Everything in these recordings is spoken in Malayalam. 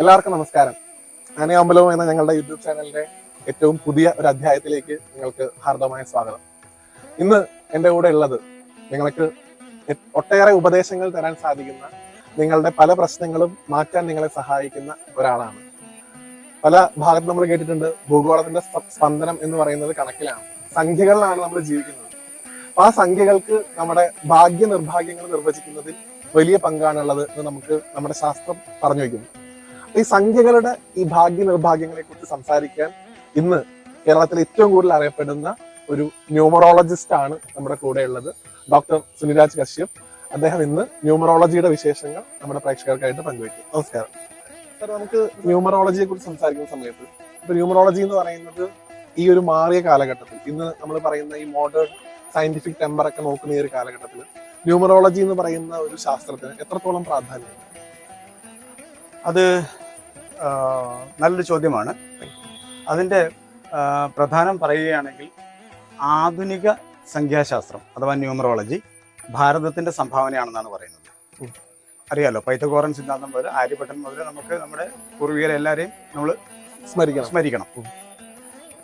എല്ലാവർക്കും നമസ്കാരം. ആനയാമ്പലവും എന്ന ഞങ്ങളുടെ യൂട്യൂബ് ചാനലിന്റെ ഏറ്റവും പുതിയ ഒരു അധ്യായത്തിലേക്ക് നിങ്ങൾക്ക് ഹാർദമായ സ്വാഗതം. ഇന്ന് എന്റെ കൂടെ ഉള്ളത് നിങ്ങൾക്ക് ഒട്ടേറെ ഉപദേശങ്ങൾ തരാൻ സാധിക്കുന്ന നിങ്ങളുടെ പല പ്രശ്നങ്ങളും മാറ്റാൻ നിങ്ങളെ സഹായിക്കുന്ന ഒരാളാണ്. പല ഭാഗത്ത് നമ്മൾ കേട്ടിട്ടുണ്ട് ഭൂഗോളത്തിന്റെ സ്പന്ദനം എന്ന് പറയുന്നത് കണക്കിലാണ്. സംഖ്യകളിലാണ് നമ്മൾ ജീവിക്കുന്നത്. ആ സംഖ്യകൾക്ക് നമ്മുടെ ഭാഗ്യ നിർഭാഗ്യങ്ങൾ നിർവചിക്കുന്നതിൽ വലിയ പങ്കാണുള്ളത് എന്ന് നമുക്ക് നമ്മുടെ ശാസ്ത്രം പറഞ്ഞു വയ്ക്കുന്നു. ഈ സംഖ്യകളുടെ ഈ ഭാഗ്യ നിർഭാഗ്യങ്ങളെ കുറിച്ച് സംസാരിക്കാൻ ഇന്ന് കേരളത്തിൽ ഏറ്റവും കൂടുതൽ അറിയപ്പെടുന്ന ഒരു ന്യൂമറോളജിസ്റ്റ് ആണ് നമ്മുടെ കൂടെ ഉള്ളത്. ഡോക്ടർ സുനിരാജ് കശ്യപ്. അദ്ദേഹം ഇന്ന് ന്യൂമറോളജിയുടെ വിശേഷങ്ങൾ നമ്മുടെ പ്രേക്ഷകർക്കായിട്ട് പങ്കുവയ്ക്കും. നമസ്കാരം. സാർ നമുക്ക് ന്യൂമറോളജിയെ കുറിച്ച് സംസാരിക്കുന്ന സമയത്ത് ഇപ്പൊ ന്യൂമറോളജി എന്ന് പറയുന്നത് ഈ ഒരു മാറിയ കാലഘട്ടത്തിൽ ഇന്ന് നമ്മൾ പറയുന്ന ഈ മോഡേൺ സയന്റിഫിക് ടെമ്പർ ഒക്കെ നോക്കുന്ന ഈ ഒരു കാലഘട്ടത്തിൽ ന്യൂമറോളജി എന്ന് പറയുന്ന ഒരു ശാസ്ത്രത്തിന് എത്രത്തോളം പ്രാധാന്യം? അത് നല്ലൊരു ചോദ്യമാണ്. അതിന്റെ പ്രധാനം പറയുകയാണെങ്കിൽ ആധുനിക സംഖ്യാശാസ്ത്രം അഥവാ ന്യൂമറോളജി ഭാരതത്തിന്റെ സംഭാവനയാണെന്നാണ് പറയുന്നത്. അറിയാലോ? പൈത്തഗോറൻ സിദ്ധാന്തം മുതൽ ആര്യഭട്ടൻ മുതൽ നമുക്ക് നമ്മുടെ പൂർവികരെ എല്ലാവരെയും നമ്മൾ സ്മരിക്കണം. സ്മരിക്കണം.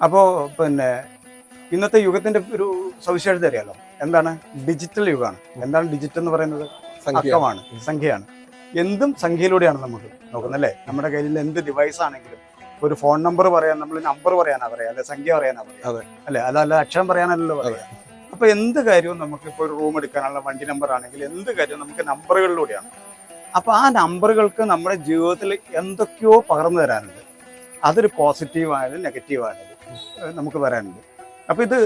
അപ്പോൾ പിന്നെ ഇന്നത്തെ യുഗത്തിന്റെ ഒരു സവിശേഷത അറിയാലോ? എന്താണ്? ഡിജിറ്റൽ യുഗമാണ്. എന്താണ് ഡിജിറ്റൽ എന്ന് പറയുന്നത്? സംഖ്യമാണ് അക്കമാണ്. സംഖ്യയാണ്. എന്തും സംഖ്യയിലൂടെയാണ് നമുക്ക് നോക്കുന്നത് അല്ലേ നമ്മുടെ കയ്യിൽ എന്ത് ഡിവൈസ് ആണെങ്കിലും ഒരു ഫോൺ നമ്പർ പറയാൻ നമ്മൾ നമ്പർ പറയാനാ പറയാ അല്ലെ സംഖ്യ പറയാനാ പറയാ. അല്ലെ? അതല്ല അക്ഷരം പറയാനല്ലോ പറയാ. അപ്പൊ എന്ത് കാര്യവും നമുക്ക് ഇപ്പോൾ ഒരു റൂം എടുക്കാനുള്ള വണ്ടി നമ്പർ ആണെങ്കിൽ എന്ത് കാര്യവും നമുക്ക് നമ്പറുകളിലൂടെയാണ് അപ്പൊ ആ നമ്പറുകൾക്ക് നമ്മുടെ ജീവിതത്തിൽ എന്തൊക്കെയോ പകർന്നു തരാനുണ്ട്. അതൊരു പോസിറ്റീവ് ആയാലും നെഗറ്റീവ് ആയാലും നമുക്ക് വരാനുണ്ട്. അപ്പൊ ഇത്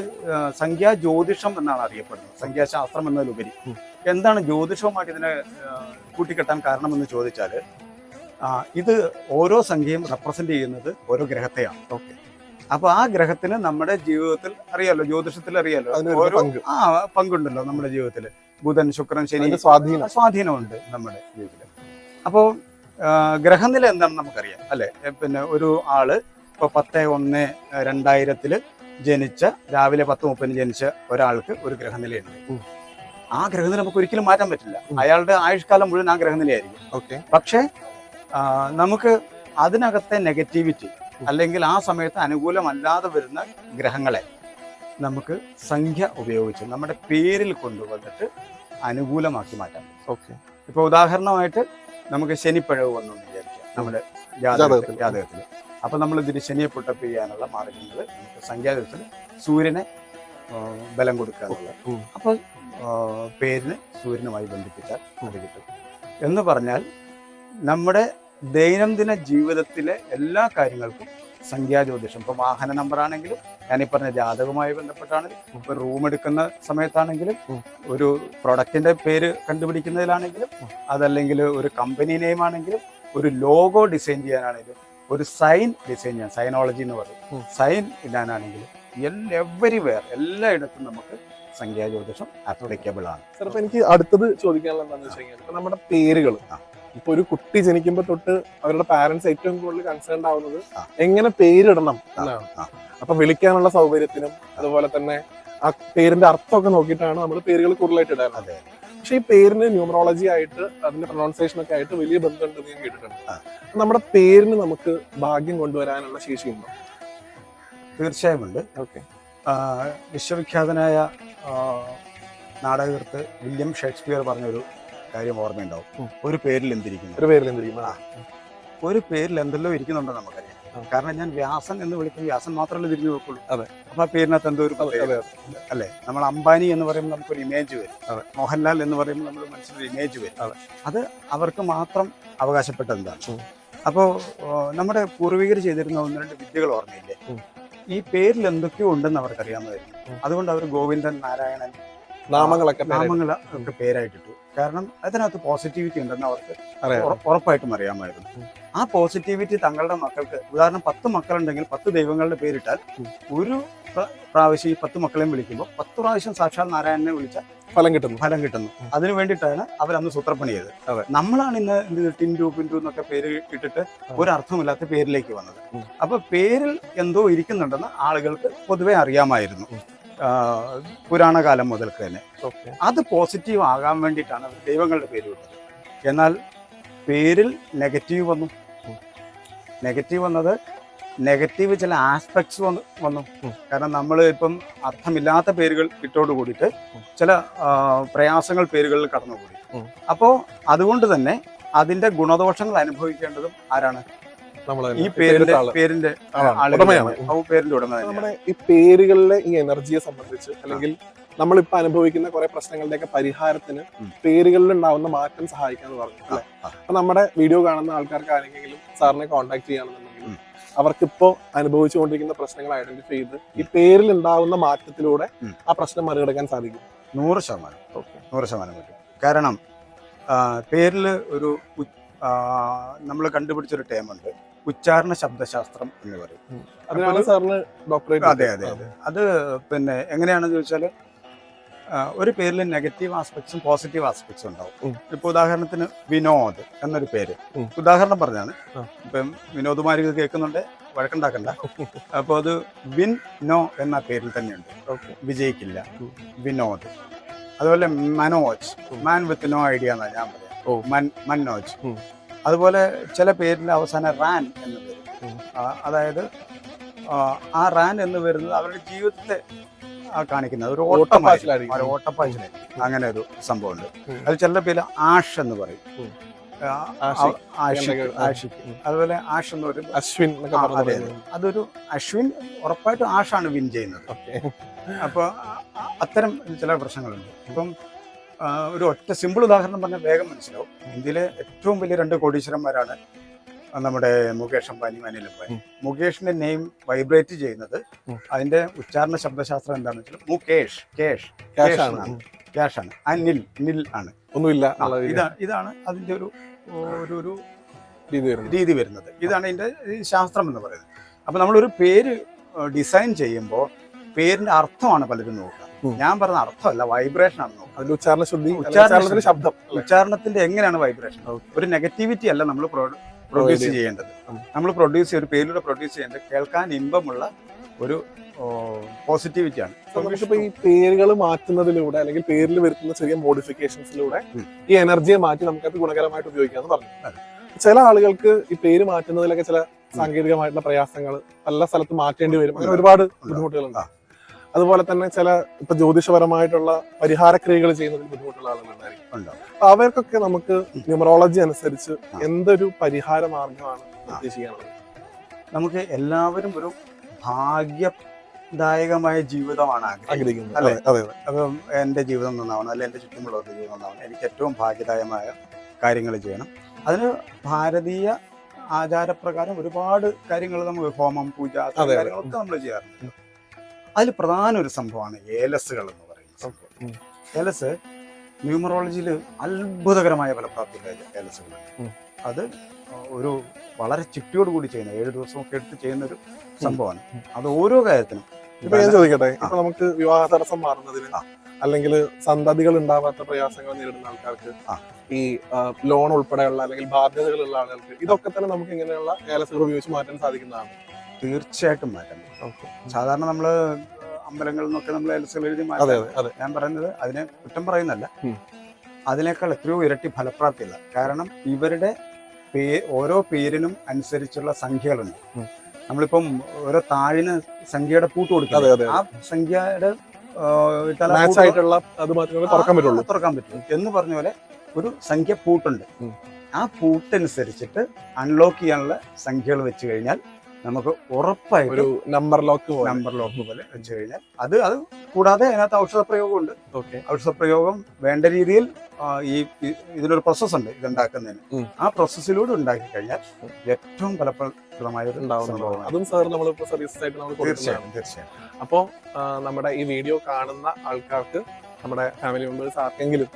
സംഖ്യാ ജ്യോതിഷം എന്നാണ് അറിയപ്പെടുന്നത്. സംഖ്യാശാസ്ത്രം എന്നതിലുപരി. എന്താണ് ജ്യോതിഷവുമായിട്ട് ഇതിനെ കൂട്ടിക്കെട്ടാൻ കാരണമെന്ന് ചോദിച്ചാൽ ഇത് ഓരോ സംഖ്യയും റെപ്രസെന്റ് ചെയ്യുന്നത് ഓരോ ഗ്രഹത്തെയാണ്. ഓക്കെ. അപ്പൊ ആ ഗ്രഹത്തിന് നമ്മുടെ ജീവിതത്തിൽ അറിയാലോ ജ്യോതിഷത്തിൽ അറിയാലോ ഓരോ. ആ പങ്കുണ്ടല്ലോ നമ്മുടെ ജീവിതത്തിൽ ബുധൻ ശുക്രൻ ശനി സ്വാധീനം. സ്വാധീനമുണ്ട് നമ്മുടെ ജീവിതത്തിൽ അപ്പോൾ ഗ്രഹനില എന്താണെന്ന് നമുക്കറിയാം അല്ലെ? പിന്നെ ഒരു ആൾ ഇപ്പൊ പത്ത് ഒന്ന് രണ്ടായിരത്തിൽ ജനിച്ച രാവിലെ പത്ത് മുപ്പതിന് ജനിച്ച ഒരാൾക്ക് ഒരു ഗ്രഹനിലയുണ്ട്. ആ ഗ്രഹനില നമുക്ക് ഒരിക്കലും മാറ്റാൻ പറ്റില്ല. അയാളുടെ ആയുഷ്കാലം മുഴുവൻ ആ ഗ്രഹനിലയായിരിക്കും. ഓക്കെ. പക്ഷേ നമുക്ക് അതിനകത്തെ നെഗറ്റിവിറ്റി അല്ലെങ്കിൽ ആ സമയത്ത് അനുകൂലമല്ലാതെ വരുന്ന ഗ്രഹങ്ങളെ നമുക്ക് സംഖ്യ ഉപയോഗിച്ച് നമ്മുടെ പേരിൽ കൊണ്ടുവന്നിട്ട് അനുകൂലമാക്കി മാറ്റാം ഓക്കെ. ഇപ്പൊ ഉദാഹരണമായിട്ട് നമുക്ക് ശനിപ്പഴവ് വന്നു വിചാരിക്കാം. നമ്മുടെ ജാതകത്തിൽ ജാതകത്തിൽ. അപ്പൊ നമ്മൾ ഇതിന് ശനിയെ പുട്ടപ്പ് ചെയ്യാനുള്ള മാർഗങ്ങൾ നമുക്ക് സംഖ്യാതത്തിൽ സൂര്യനെ ബലം കൊടുക്കാറുള്ളത് അപ്പോൾ പേരിന് സൂര്യനുമായി ബന്ധിപ്പിച്ചാൽ അത് കിട്ടും. എന്ന് പറഞ്ഞാൽ നമ്മുടെ ദൈനംദിന ജീവിതത്തിലെ എല്ലാ കാര്യങ്ങൾക്കും സംഖ്യാജ്യോതിഷം ഇപ്പൊ വാഹന നമ്പർ ആണെങ്കിലും ഞാൻ ഈ പറഞ്ഞ ജാതകവുമായി ബന്ധപ്പെട്ടാണെങ്കിലും ഇപ്പൊ റൂം എടുക്കുന്ന സമയത്താണെങ്കിലും ഒരു പ്രൊഡക്റ്റിന്റെ പേര് കണ്ടുപിടിക്കുന്നതിലാണെങ്കിലും അതല്ലെങ്കിൽ ഒരു കമ്പനി നെയിം ആണെങ്കിലും ഒരു ലോഗോ ഡിസൈൻ ചെയ്യാനാണെങ്കിലും ഒരു സൈൻ ഡിസൈൻ ചെയ്യാൻ സൈനോളജി എന്ന് പറയും. സൈൻ ഇടാനാണെങ്കിൽ എല്ലാ എവരി എവരിവെയർ എല്ലായിടത്തും നമുക്ക് സംഖ്യാ ജ്യോതിഷം അപ്ലിക്കബിൾ ആണ്. സാർ അപ്പൊ എനിക്ക് അടുത്തത് ചോദിക്കാനുള്ള എന്താണെന്ന് വെച്ച് കഴിഞ്ഞാൽ നമ്മുടെ പേരുകൾ. ഇപ്പൊ ഒരു കുട്ടി ജനിക്കുമ്പോ തൊട്ട് അവരുടെ പാരന്റ്സ് ഏറ്റവും കൂടുതൽ കൺസേൺ ആവുന്നത് എങ്ങനെ പേരിടണം എന്നാണ്. അപ്പൊ വിളിക്കാനുള്ള സൗകര്യത്തിനും അതുപോലെ തന്നെ ആ പേരിന്റെ അർത്ഥമൊക്കെ നോക്കിയിട്ടാണ് നമ്മൾ പേരുകൾ കൂടുതലായിട്ട് ഇടാറുള്ളത് പക്ഷെ ഈ പേരിന് ന്യൂമറോളജി ആയിട്ട് അതിന്റെ പ്രൊണൗൺസിയേഷൻ ഒക്കെ ആയിട്ട് വലിയ ബന്ധമുണ്ടെന്ന് ഞാൻ കേട്ടിട്ടുണ്ട്. നമ്മുടെ പേരിന് നമുക്ക് ഭാഗ്യം കൊണ്ടുവരാനുള്ള ശേഷിയുണ്ടോ തീർച്ചയായും ഉണ്ട്. ഓക്കെ. വിശ്വവിഖ്യാതനായ നാടകകൃത്ത് വില്യം ഷേക്സ്പിയർ പറഞ്ഞൊരു കാര്യം ഓർമ്മയുണ്ടാവും. ഒരു പേരിൽ എന്തിരിക്കുന്നു? ഒരു പേരിൽ എന്തിരിക്കുന്നു? ആ. ഒരു പേരിൽ എന്തെല്ലോ ഇരിക്കുന്നുണ്ടോ നമുക്കറിയാം ആ. കാരണം ഞാൻ വ്യാസൻ എന്ന് വിളിക്കും വ്യാസൻ മാത്രമല്ല തിരിഞ്ഞു നോക്കുള്ളൂ. അതെ. അപ്പൊ ആ പേരിനകത്ത് എന്തോ ഒരു അല്ലേ? നമ്മൾ അംബാനി എന്ന് പറയുമ്പോൾ നമുക്കൊരു ഇമേജ് വരും. അതെ. മോഹൻലാൽ എന്ന് പറയുമ്പോൾ നമ്മുടെ മനസ്സിലൊരു ഇമേജ് വരും. അതെ. അത് അവർക്ക് മാത്രം അവകാശപ്പെട്ട എന്താണ്? അപ്പോൾ നമ്മുടെ പൂർവികർ ചെയ്തിരുന്ന ഒന്ന് രണ്ട് വിദ്യകൾ ഓർമ്മയില്ലേ? ഈ പേരിൽ എന്തൊക്കെയോ ഉണ്ടെന്ന് അവർക്കറിയാമായിരുന്നു. അതുകൊണ്ട് അവർ ഗോവിന്ദൻ നാരായണൻ നാമങ്ങളൊക്കെ നാമങ്ങൾ ഒക്കെ പേരായിട്ടിട്ടു. കാരണം അതിനകത്ത് പോസിറ്റിവിറ്റി ഉണ്ടെന്ന് അവർക്ക് ഉറപ്പായിട്ടും അറിയാമായിരുന്നു. ആ പോസിറ്റിവിറ്റി തങ്ങളുടെ മക്കൾക്ക് ഉദാഹരണം പത്ത് മക്കളുണ്ടെങ്കിൽ പത്ത് ദൈവങ്ങളുടെ പേരിട്ടാൽ ഒരു പ്ര- പ്രാവശ്യം ഈ പത്ത് മക്കളെയും വിളിക്കുമ്പോൾ പത്ത് പ്രാവശ്യം സാക്ഷാൽ നാരായണനെ വിളിച്ചാൽ ഫലം കിട്ടുന്നു. ഫലം കിട്ടുന്നു. അതിനു വേണ്ടിയിട്ടാണ് അവരന്ന് സൂത്രപ്പണി ചെയ്തത്. നമ്മളാണ് ഇന്ന് എന്ത് ടിൻഡു പിൻഡു എന്നൊക്കെ പേര് ഇട്ടിട്ട് ഒരർത്ഥമില്ലാത്ത പേരിലേക്ക് വന്നത്. അപ്പൊ പേരിൽ എന്തോ ഇരിക്കുന്നുണ്ടെന്ന് ആളുകൾക്ക് പൊതുവെ അറിയാമായിരുന്നു. പുരാണകാലം മുതൽക്ക് തന്നെ. അത് പോസിറ്റീവ് ആകാൻ വേണ്ടിയിട്ടാണ് ദൈവങ്ങളുടെ പേര് വിട്ടത് എന്നാൽ പേരിൽ നെഗറ്റീവ് വന്നു. നെഗറ്റീവ് വന്നത് നെഗറ്റീവ് ചില ആസ്പെക്ട്സ് വന്നു വന്നു. കാരണം നമ്മൾ ഇപ്പം അർത്ഥമില്ലാത്ത പേരുകൾ ഇട്ടോട് കൂടിയിട്ട് ചില പ്രയാസങ്ങൾ പേരുകളിൽ കടന്നുകൂടി. അപ്പോൾ അതുകൊണ്ട് തന്നെ അതിന്റെ ഗുണദോഷങ്ങൾ അനുഭവിക്കേണ്ടതും ആരാണ്? ഈ പേരിന്റെ ആൾ. പേരിന്റെ ഉടമയാണ്. ആ പേരിന്റെ ഉടമ നമ്മുടെ ഈ പേരുകളിലെ ഈ എനർജിയെ സംബന്ധിച്ച് അല്ലെങ്കിൽ നമ്മളിപ്പോ അനുഭവിക്കുന്ന കുറെ പ്രശ്നങ്ങളുടെയൊക്കെ പരിഹാരത്തിന്. പേരുകളിൽ ഉണ്ടാവുന്ന മാറ്റം സഹായിക്കാന്ന് പറഞ്ഞു അല്ലെ? അപ്പൊ നമ്മുടെ വീഡിയോ കാണുന്ന ആൾക്കാർക്ക് ആരെങ്കിലും സാറിനെ കോൺടാക്ട് ചെയ്യുകയാണെന്നുണ്ടെങ്കിൽ. അവർക്കിപ്പോ അനുഭവിച്ചുകൊണ്ടിരിക്കുന്ന പ്രശ്നങ്ങൾ ഐഡന്റിഫൈ ചെയ്ത് ഈ പേരിൽ ഉണ്ടാവുന്ന മാറ്റത്തിലൂടെ ആ പ്രശ്നം മറികടക്കാൻ സാധിക്കും. നൂറ് ശതമാനം. നൂറ് ശതമാനം പറ്റും. കാരണം പേരിൽ ഒരു നമ്മൾ കണ്ടുപിടിച്ചൊരു ടേമുണ്ട്. ഉച്ചാരണ ശബ്ദശാസ്ത്രം എന്ന് പറയും. അതിനാണ് സാറിന് ഡോക്ടറേറ്റ് അതെ അതെ അതെ. അത്. പിന്നെ എങ്ങനെയാണെന്ന് ചോദിച്ചാൽ ഒരു പേരിൽ നെഗറ്റീവ് ആസ്പെക്ട്സും പോസിറ്റീവ് ആസ്പെക്ട്സും ഉണ്ടാവും. ഇപ്പൊ ഉദാഹരണത്തിന് വിനോദ് എന്നൊരു പേര്. ഉദാഹരണം പറഞ്ഞാണ്. ഇപ്പം വിനോദുമാരി കേൾക്കുന്നുണ്ട് വഴക്കുണ്ടാക്കണ്ട. അപ്പൊ അത് വിൻ നോ എന്ന പേരിൽ തന്നെയുണ്ട്. വിജയിക്കില്ല. വിനോദ്. അതുപോലെ Manoj. Man with no idea എന്നാ ഞാൻ പറയാം. ഓ. മൻ മനോജ്. അതുപോലെ ചില പേരിന്റെ അവസാനം റാൻ എന്ന് പേര് അതായത് ആ, റാൻ എന്ന് വരുന്നത് അവരുടെ ജീവിതത്തെ കാണിക്കുന്നത്. ഒരു ഓട്ടപ്പാച്ചിലായിരിക്കും. ഒരു ഓട്ടപ്പാച്ചിലായിരിക്കും. അങ്ങനെ ഒരു സംഭവമുണ്ട്. അത് ചില പേര് ആഷ് എന്ന് പറയും. അതുപോലെ ആഷ് എന്ന് പറയും അശ്വിൻ അതെ, അതൊരു അശ്വിൻ ഉറപ്പായിട്ടും ആഷാണ് വിൻ ചെയ്യുന്നത്. അപ്പൊ അപ്പോൾ അത്തരം ചില പ്രശ്നങ്ങളുണ്ട്. ഇപ്പം ഒരു ഒറ്റ സിമ്പിൾ ഉദാഹരണം പറഞ്ഞാൽ വേഗം മനസ്സിലാവും. ഇന്ത്യയിലെ ഏറ്റവും വലിയ രണ്ട് കോടീശ്വരന്മാരാണ് നമ്മുടെ മുകേഷ് അംബാനിയും അനിൽ അംബാനി. മുകേഷിന്റെ നെയിം വൈബ്രേറ്റ് ചെയ്യുന്നത് അതിന്റെ ഉച്ചാരണ ശബ്ദശാസ്ത്രം എന്താണെന്ന് വെച്ചാൽ മുകേഷ് കേഷ് കേഷ് ആണ് ആണ്. ക്യാഷ് ആണ് അനിൽ നിൽ ആണ്. ഒന്നുമില്ല ആ, എന്നുള്ള രീതി- ഇതാ ഇതാണ് അതിന്റെ ഒരു ഒരു ഒരു രീതി വരുന്നത്. ഇതാണ് ഇതിന്റെ ശാസ്ത്രം എന്ന് പറയുന്നത്. അപ്പൊ നമ്മളൊരു പേര് ഡിസൈൻ ചെയ്യുമ്പോൾ പേരിന്റെ അർത്ഥമാണ് പലരും നോക്കുക. ഞാൻ പറഞ്ഞ അർത്ഥമല്ല വൈബ്രേഷൻ ആണ് അതിന്റെ ഉച്ചാരണ ശുദ്ധി ഉച്ചാരണത്തിന്റെ ശബ്ദം ഉച്ചാരണത്തിന്റെ എങ്ങനെയാണ് വൈബ്രേഷൻ ഒരു നെഗറ്റിവിറ്റി അല്ല നമ്മൾ പ്രൊഡ്യൂസ് ചെയ്യേണ്ടത്. നമ്മൾ പ്രൊഡ്യൂസ് ചെയ്യ ഒരു പേരിലൂടെ പ്രൊഡ്യൂസ് ചെയ്യേണ്ടത് കേൾക്കാൻ ഇമ്പമുള്ള ഒരു പോസിറ്റിവിറ്റി ആണ്. നമുക്കിപ്പോ ഈ പേരുകൾ മാറ്റുന്നതിലൂടെ അല്ലെങ്കിൽ പേരിൽ വരുത്തുന്ന ചെറിയ മോഡിഫിക്കേഷൻസിലൂടെ ഈ എനർജിയെ മാറ്റി നമുക്കത് ഗുണകരമായിട്ട് ഉപയോഗിക്കാന്ന് പറഞ്ഞു. ചില ആളുകൾക്ക് ഈ പേര് മാറ്റുന്നതിലൊക്കെ ചില സാങ്കേതികമായിട്ടുള്ള പ്രയാസങ്ങൾ പല സ്ഥലത്ത് മാറ്റേണ്ടി വരും. അങ്ങനെ ഒരുപാട് ബുദ്ധിമുട്ടുകൾ ആ. അതുപോലെ തന്നെ ചില ഇപ്പൊ ജ്യോതിഷപരമായിട്ടുള്ള പരിഹാര ക്രിയകൾ ചെയ്യുന്നതിൽ ബുദ്ധിമുട്ടുള്ള ആളുകളുണ്ടായിരിക്കും അപ്പൊ അവർക്കൊക്കെ നമുക്ക് ന്യൂമറോളജി അനുസരിച്ച് എന്തൊരു പരിഹാര മാർഗമാണ് ഉദ്ദേശിക്കാനുള്ളത്? നമുക്ക് എല്ലാവരും ഒരു ഭാഗ്യദായകമായ ജീവിതമാണ് ആഗ്രഹിക്കുന്നത്. അല്ലേ? അപ്പം എന്റെ ജീവിതം നന്നാവണം അല്ലെ എന്റെ ചുറ്റുമുള്ളവരുടെ ജീവിതം നന്നാവണം. എനിക്ക് ഏറ്റവും ഭാഗ്യദായമായ കാര്യങ്ങൾ ചെയ്യണം. അതിന് ഭാരതീയ ആചാരപ്രകാരം ഒരുപാട് കാര്യങ്ങൾ നമ്മൾ ഹോമം പൂജ. കാര്യങ്ങളൊക്കെ നമ്മൾ ചെയ്യാറുണ്ട്. അതിൽ പ്രധാന ഒരു സംഭവമാണ് ഏലസുകൾ എന്ന് പറയുന്നത്. ഏലസ് ന്യൂമറോളജിയിൽ അത്ഭുതകരമായ ഫലപ്രാപ്തി ഏലസുകൾ ഉം. അത് ഒരു വളരെ ചിട്ടിയോട് കൂടി ചെയ്യുന്ന ഏഴ് ദിവസമൊക്കെ എടുത്ത് ചെയ്യുന്ന ഒരു സംഭവമാണ്. അത് ഓരോ കാര്യത്തിനും ഇപ്പൊ ഞാൻ ചോദിക്കട്ടെ. ഇപ്പൊ നമുക്ക് വിവാഹ തടസ്സം മാറുന്നതിന് അല്ലെങ്കിൽ സന്തതികൾ ഉണ്ടാവാത്ത പ്രയാസങ്ങൾ നേരിടുന്ന ആൾക്കാർക്ക് ഈ ലോൺ ഉൾപ്പെടെയുള്ള അല്ലെങ്കിൽ ബാധ്യതകളുള്ള ആളുകൾക്ക് ഇതൊക്കെ തന്നെ നമുക്ക് ഇങ്ങനെയുള്ള ഏലസുകൾ ഉപയോഗിച്ച് മാറ്റാൻ സാധിക്കുന്നതാണ്. തീർച്ചയായിട്ടും പറ്റും. സാധാരണ നമ്മൾ അമ്പലങ്ങളിൽ നിന്നൊക്കെ നമ്മൾ ഏലസുകൾ എഴുതി മാറ്റാം ഞാൻ പറയുന്നത് അതിനെ കുറ്റം പറയുന്നല്ല. അതിനേക്കാൾ എത്രയോ ഇരട്ടി ഫലപ്രാപ്തിയുള്ള കാരണം ഇവരുടെ പേ ഓരോ പേരിനും അനുസരിച്ചുള്ള സംഖ്യകളുണ്ട്. നമ്മളിപ്പം ഓരോ താഴിന് സംഖ്യയുടെ പൂട്ട് കൊടുക്കുക ആ സംഖ്യയുടെ തുറക്കാൻ പറ്റും എന്ന് പറഞ്ഞ പോലെ ഒരു സംഖ്യ പൂട്ടുണ്ട്. ആ പൂട്ടനുസരിച്ചിട്ട് അൺലോക്ക് ചെയ്യാനുള്ള സംഖ്യകൾ വെച്ച് കഴിഞ്ഞാൽ നമുക്ക് ഉറപ്പായിട്ട് ഒരു നമ്പർ ലോക്ക് നമ്പർ ലോക്ക് പോലെ വെച്ച് കഴിഞ്ഞാൽ അത് അത് കൂടാതെ അതിനകത്ത് ഔഷധ പ്രയോഗമുണ്ട്. ഓക്കെ ഔഷധ പ്രയോഗം വേണ്ട രീതിയിൽ ഈ ഇതിലൊരു ഇതിനൊരു പ്രോസസ് ഉണ്ട് ഇതുണ്ടാക്കുന്നതിന്. ആ പ്രോസസ്സിലൂടെ ഉണ്ടാക്കി കഴിഞ്ഞാൽ ഏറ്റവും ഫലപ്രദമായ അതും സാർ നമ്മൾ സർവീസ് ആയിട്ട് നമ്മൾ തീർച്ചയായും തീർച്ചയായും അപ്പോൾ നമ്മുടെ ഈ വീഡിയോ കാണുന്ന ആൾക്കാർക്ക് നമ്മുടെ ഫാമിലി മെമ്പേഴ്സ് ആർക്കെങ്കിലും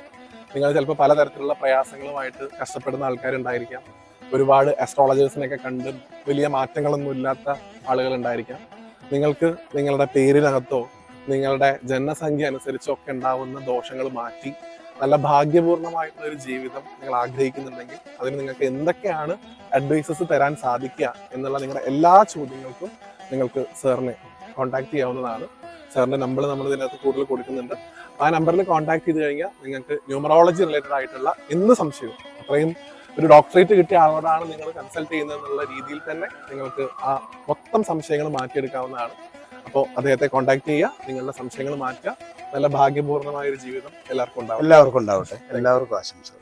നിങ്ങൾ ചിലപ്പോൾ പലതരത്തിലുള്ള പ്രയാസങ്ങളുമായിട്ട് കഷ്ടപ്പെടുന്ന ആൾക്കാരുണ്ടായിരിക്കാം. ഒരുപാട് അസ്ട്രോളജേഴ്സിനെയൊക്കെ കണ്ട് വലിയ മാറ്റങ്ങളൊന്നും ഇല്ലാത്ത ആളുകൾ ഉണ്ടായിരിക്കാം നിങ്ങൾക്ക് നിങ്ങളുടെ പേരിനകത്തോ നിങ്ങളുടെ ജനസംഖ്യ അനുസരിച്ചോ ഒക്കെ ഉണ്ടാവുന്ന ദോഷങ്ങൾ മാറ്റി നല്ല ഭാഗ്യപൂർണമായിട്ടുള്ള ഒരു ജീവിതം നിങ്ങൾ ആഗ്രഹിക്കുന്നുണ്ടെങ്കിൽ അതിന് നിങ്ങൾക്ക് എന്തൊക്കെയാണ് അഡ്വൈസസ് തരാൻ സാധിക്കുക എന്നുള്ള നിങ്ങളുടെ എല്ലാ ചോദ്യങ്ങൾക്കും നിങ്ങൾക്ക് സാറിനെ കോൺടാക്ട് ചെയ്യാവുന്നതാണ്. സാറിന്റെ നമ്പർ നമ്മൾ ഇതിനകത്ത് കൂടുതൽ കൊടുക്കുന്നുണ്ട്. ആ നമ്പറിൽ കോൺടാക്ട് ചെയ്ത് കഴിഞ്ഞാൽ നിങ്ങൾക്ക് ന്യൂമറോളജി റിലേറ്റഡ് ആയിട്ടുള്ള എന്ത് സംശയവും അത്രയും ഒരു ഡോക്ടറേറ്റ് കിട്ടിയ ആളോടാണ് നിങ്ങൾ കൺസൾട്ട് ചെയ്യുന്നത് എന്നുള്ള രീതിയിൽ തന്നെ നിങ്ങൾക്ക് ആ മൊത്തം സംശയങ്ങൾ മാറ്റിയെടുക്കാവുന്നതാണ്. അപ്പോൾ അദ്ദേഹത്തെ കോൺടാക്ട് ചെയ്യുക നിങ്ങളുടെ സംശയങ്ങൾ മാറ്റുക. നല്ല ഭാഗ്യപൂർണമായ ഒരു ജീവിതം എല്ലാവർക്കും ഉണ്ടാവും എല്ലാവർക്കും ഉണ്ടാവട്ടെ. എല്ലാവർക്കും ആശംസകൾ.